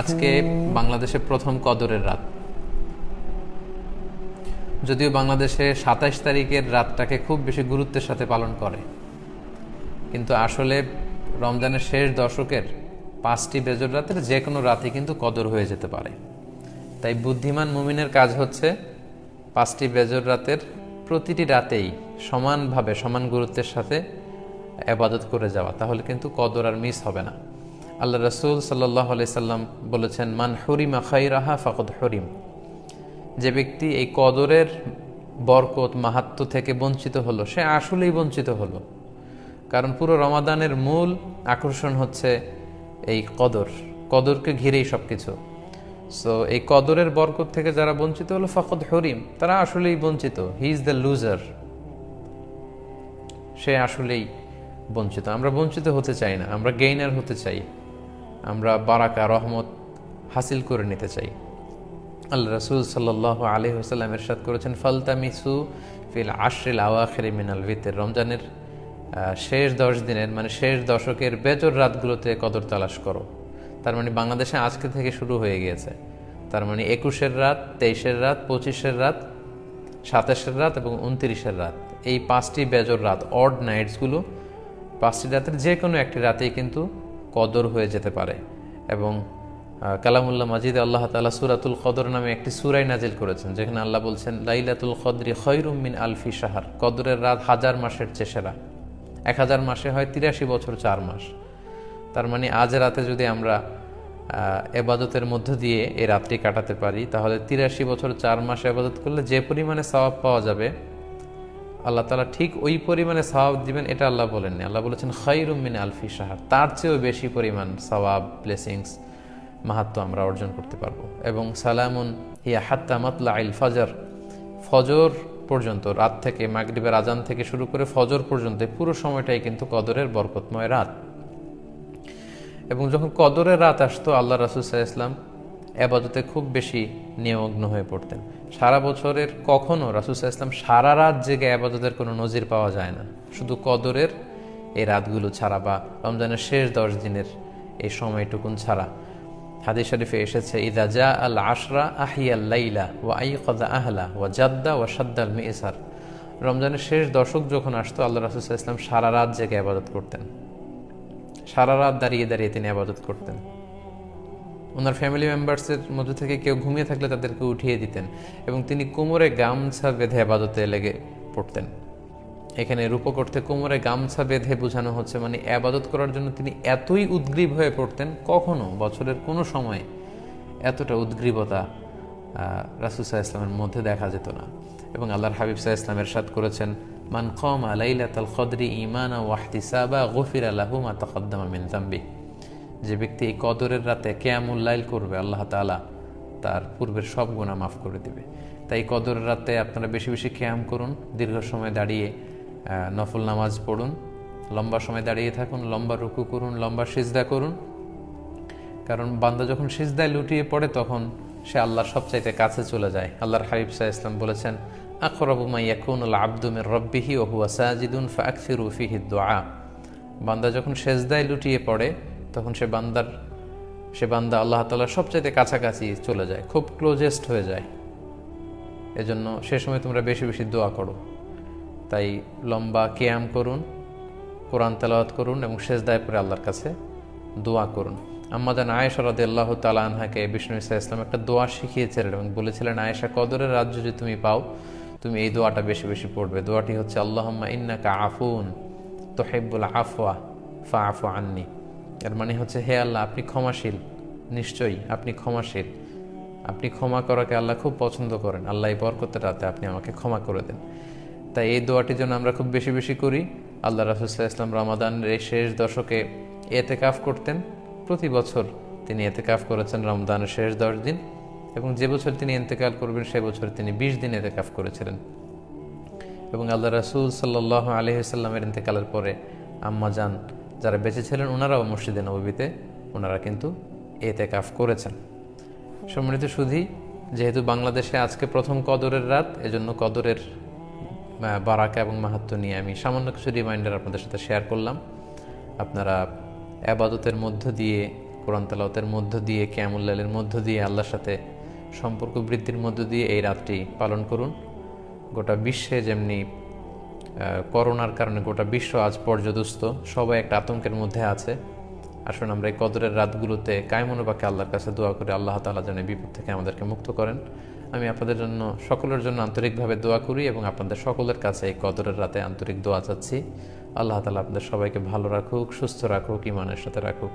আজকে বাংলাদেশে প্রথম কদরের রাত। যদিও বাংলাদেশে সাতাইশ তারিখের রাতটাকে খুব বেশি গুরুত্বের সাথে পালন করে, কিন্তু আসলে রমজানের শেষ দশকের পাঁচটি বেজর রাতের যে কোনো রাতে কিন্তু কদর হয়ে যেতে পারে। তাই বুদ্ধিমান মুমিনের কাজ হচ্ছে পাঁচটি বেজর রাতের প্রতিটি রাতেই সমানভাবে, সমান গুরুত্বের সাথে আবাদত করে যাওয়া। তাহলে কিন্তু কদর আর মিস হবে না। আল্লাহ রসুল সাল্লাহ সাল্লাম বলেছেন, মান হরিমা খাইরাহা ফকদ হরিম। যে ব্যক্তি এই কদরের বরকত মাহাত্ম থেকে বঞ্চিত হলো, সে আসলেই বঞ্চিত হলো। কারণ পুরো রমাদানের মূল আকর্ষণ হচ্ছে এই কদর, কদরকে ঘিরেই সব কিছু সো এই কদরের বরকত থেকে যারা বঞ্চিত হলো, ফকদ হরিম, তারা আসলেই বঞ্চিত। হি ইজ দ্য লুজার সে আসলেই বঞ্চিত। আমরা বঞ্চিত হতে চাই না, আমরা গেইনার হতে চাই। আমরা বারাকা, রহমত হাসিল করে নিতে চাই। আল্লাহ রসুল সাল্লাহ আলী হোসাল্লাম এরশাদ করেছেন, ফালতামিসু ফিল আশরিল আওয়াখের মিনাল ভিতের রমজানের শেষ দশ দিনের মানে শেষ দশকের বেজর রাতগুলোতে কদর তালাশ করো। তার মানে বাংলাদেশে আজকে থেকে শুরু হয়ে গিয়েছে। তার মানে একুশের রাত, তেইশের রাত, পঁচিশের রাত, সাতাশের রাত এবং উনত্রিশের রাত। এই পাঁচটি বেজর রাত অড নাইটসগুলো পাঁচটি রাতের যে কোনো একটি রাতেই কিন্তু কদর হয়ে যেতে পারে এবং কালামুল্লাহ মাজিদ আল্লাহ তালা সুরাতুল কদর নামে একটি সুরাই নাজিল করেছেন, যেখানে আল্লাহ বলছেন, লাইলাতুল কদরি খৈরুম মিন আলফি সাহার কদরের রাত হাজার মাসের চেষেরা এক হাজার মাসে হয় তিরাশি বছর চার মাস। তার মানে আজ রাতে যদি আমরা এবাদতের মধ্য দিয়ে এই রাত্রি কাটাতে পারি, তাহলে তিরাশি বছর চার মাস এবাদত করলে যে পরিমাণে সওয়াব পাওয়া যাবে আল্লাহ তালা ঠিক ওই পরিমাণে সওয়াব দিবেন, এটা আল্লাহ বলেননি। আল্লাহ বলেছেন খৈরুমিন আলফি সাহার তার চেয়েও বেশি পরিমাণ সওয়াব ব্লেসিংস মাহাত্ম আমরা অর্জন করতে পারব। এবং সালামুন হিয়া হাত্তা মাতলা আইল ফজর। ফজর পর্যন্ত, রাত থেকে মাগরিবের আজান থেকে শুরু করে ফজর পর্যন্ত পুরো সময়টাই কিন্তু কদরের বরকতময় রাত। এবং যখন কদরের রাত আসতো, আল্লাহ রাসুল ইসলাম আবাদতে খুব বেশি নিমগ্ন হয়ে পড়তেন। সারা বছরের কখনও রাসুল ইসলাম সারা রাত জেগে আবাদতের কোনো নজির পাওয়া যায় না। শুধু কদরের এই রাতগুলো ছাড়া বা রমজানের শেষ দশ দিনের এই সময়টুকুন ছাড়া। হাদিস শরীফে এসেছে, ইদা জা আল আশরা আহিয়াল লাইলা ও আই কদা আহলা ও জাদ্দা ও সাদ্দাল মিসার। রমজানের শেষ দশক যখন আসতো, আল্লাহ রাসুল ইসলাম সারা রাত জেগে আবাদত করতেন। সারা রাত দাঁড়িয়ে দাঁড়িয়ে তিনি আবাদত করতেন। ওনার ফ্যামিলি মেম্বার্সের মধ্যে থেকে কেউ ঘুমিয়ে থাকলে তাদেরকে উঠিয়ে দিতেন এবং তিনি কোমরে গামছা বেঁধে আবাদতে লেগে পড়তেন। এখানে রূপক অর্থে কোমরে গামছা বেঁধে বোঝানো হচ্ছে মানে আবাদত করার জন্য তিনি এতই উদ্গ্রীব হয়ে পড়তেন, কখনো বছরের কোনো সময় এতটা উদ্গ্রীবতা রাসুসাহ ইসলামের মধ্যে দেখা যেত না। এবং আল্লাহর হাবিব সাহা ইসলামের সাদ করেছেন, মান কম আলাইলাতাল কদরি ইমানা ওয়াহতিসাবা গফির আল্লাহু মা তকদ্দামা মিন জাম্বি যে ব্যক্তি এই কদরের রাতে কেয়ামুল্লাইল করবে, আল্লাহ তালা তার পূর্বের সব গুণা মাফ করে দিবে। তাই কদরের রাতে আপনারা বেশি বেশি ক্যাম করুন, দীর্ঘ সময় দাঁড়িয়ে নফল নামাজ পড়ুন, লম্বা সময় দাঁড়িয়ে থাকুন, লম্বা রুকু করুন, লম্বা সিজদা করুন। কারণ বান্দা যখন সিজদায় লুটিয়ে পড়ে, তখন সে আল্লাহর সবচাইতে কাছে চলে যায়। আল্লাহর হাবিব সাহা ইসলাম বলেছেন আব্দুমের রব্বিহি ও হুয়া সাজিদুন উফিহি দোয়া। বান্দা যখন সেজদায় লুটিয়ে পড়ে তখন সে বান্দার, সে বান্দা আল্লাহ তালার সবচাইতে কাছাকাছি চলে যায়, খুব ক্লোজেস্ট হয়ে যায়। এজন্য সে সময় তোমরা বেশি বেশি দোয়া করো। তাই লম্বা কেয়াম করুন, কোরআন তেলাওয়াত করুন এবং শেষ শেষদায় পরে আল্লাহর কাছে দোয়া করুন। আম্মাদান আয়েশা রাদে আল্লাহ তালা আনহাকে বিষ্ণু ইসা ইসলাম একটা দোয়া শিখিয়েছিলেন এবং বলেছিলেন, আয়েশা, কদরের রাজ্য যদি তুমি পাও, তুমি এই দোয়াটা বেশি বেশি পড়বে। দোয়াটি হচ্ছে, আল্লাহম্মা ইন্নাকা আফুন তোহেব্বুল আফওয়া ফা আফু আন্নি। এর মানে হচ্ছে, হে আল্লাহ, আপনি ক্ষমাশীল। নিশ্চয়ই আপনি ক্ষমাশীল। আপনি ক্ষমা করাকে আল্লাহ খুব পছন্দ করেন। আল্লাহ এই বরকতের রাতে আপনি আমাকে ক্ষমা করে দেন। তাই এই দোয়াটির জন্য আমরা খুব বেশি বেশি করি। আল্লাহ রাসুল্লাহ ইসলাম রমাদানের এই শেষ দশকে এতে কাফ করতেন। প্রতি বছর তিনি এতে কাফ করেছেন রমদানের শেষ দশ দিন এবং যে বছর তিনি এতেকাল করবেন, সে বছর তিনি বিশ দিন এতে কাফ করেছিলেন। এবং আল্লাহ রাসুল সাল্লাহ আলহিসাল্লামের ইন্তেকালের পরে আম্মা যান যারা বেঁচে ছিলেন ওনারাও মসজিদে নবীতে ওনারা কিন্তু এতে কাফ করেছেন। সম্মানিত সুধি, যেহেতু বাংলাদেশে আজকে প্রথম কদরের রাত, এজন্য কদরের বারাকা এবং মাহাত্ম নিয়ে আমি সামান্য কিছু রিমাইন্ডার আপনাদের সাথে শেয়ার করলাম। আপনারা আবাদতের মধ্য দিয়ে, কোরআন তালাওতের মধ্য দিয়ে ক্যামুল্লালের মধ্য দিয়ে, আল্লাহর সাথে সম্পর্ক বৃদ্ধির মধ্য দিয়ে এই রাতটি পালন করুন। গোটা বিশ্বে যেমনি করোনার কারণে গোটা বিশ্ব আজ পর্যদস্ত। সবাই একটা আতঙ্কের মধ্যে আছে। আসুন আমরা এই কদরের রাতগুলোতে কায়মনোবাকে আল্লাহর কাছে দোয়া করে আল্লাহ তালা যেন বিপদ থেকে আমাদেরকে মুক্ত করেন। আমি আপনাদের জন্য, সকলের জন্য আন্তরিকভাবে দোয়া করি এবং আপনাদের সকলের কাছে এই কদরের রাতে আন্তরিক দোয়া চাচ্ছি। আল্লাহ তালা আপনাদের সবাইকে ভালো রাখুক, সুস্থ রাখুক ইমানের সাথে রাখুক।